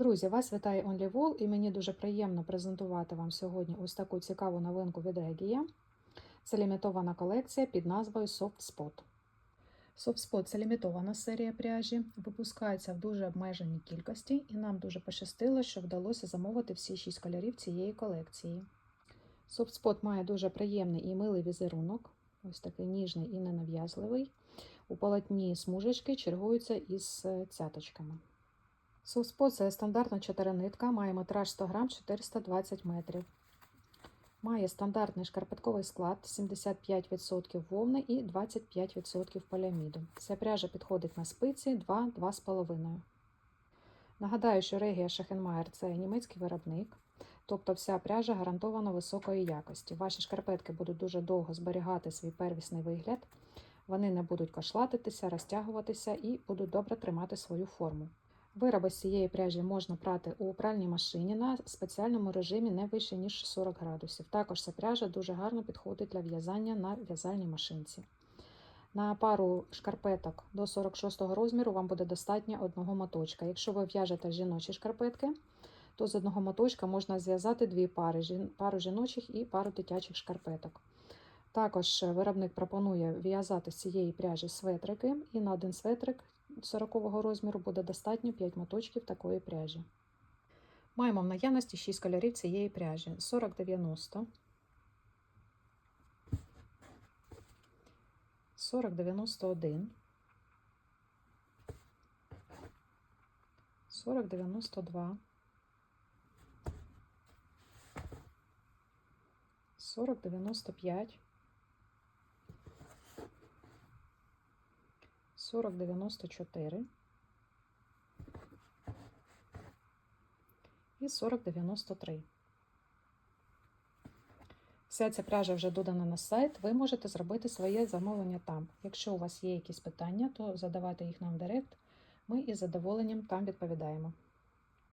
Друзі, вас вітає OnlyWall і мені дуже приємно презентувати вам сьогодні ось таку цікаву новинку від Regia. Це лімітована колекція під назвою Soft Spot. Soft Spot – це лімітована серія пряжі, випускається в дуже обмеженій кількості, і нам дуже пощастило, що вдалося замовити всі шість кольорів цієї колекції. Soft Spot має дуже приємний і милий візерунок, ось такий ніжний і ненав'язливий. У полотні смужечки чергуються із цяточками. Совспот це стандартна чотиринитка, має метраж 100 грам 420 метрів. Має стандартний шкарпетковий склад 75% вовни і 25% поліаміду. Ця пряжа підходить на спиці 2-2,5. Нагадаю, що Регія Шахенмайер це німецький виробник, тобто вся пряжа гарантовано високої якості. Ваші шкарпетки будуть дуже довго зберігати свій первісний вигляд, вони не будуть кошлатитися, розтягуватися і будуть добре тримати свою форму. Вироби з цієї пряжі можна прати у пральній машині на спеціальному режимі не вище, ніж 40 градусів. Також ця пряжа дуже гарно підходить для в'язання на в'язальній машинці. На пару шкарпеток до 46 розміру вам буде достатньо одного моточка. Якщо ви в'яжете жіночі шкарпетки, то з одного моточка можна зв'язати дві пари пару жіночих і пару дитячих шкарпеток. Також виробник пропонує в'язати з цієї пряжі светрики, і на один светрик 40 розміру буде достатньо 5 моточків такої пряжі. Маємо в наявності 6 кольорів цієї пряжі: 4090, 4091, 4092, 4095, 4094 і 4093. Вся ця пряжа вже додана на сайт, ви можете зробити своє замовлення там. Якщо у вас є якісь питання, то задавайте їх нам в директ, ми із задоволенням там відповідаємо.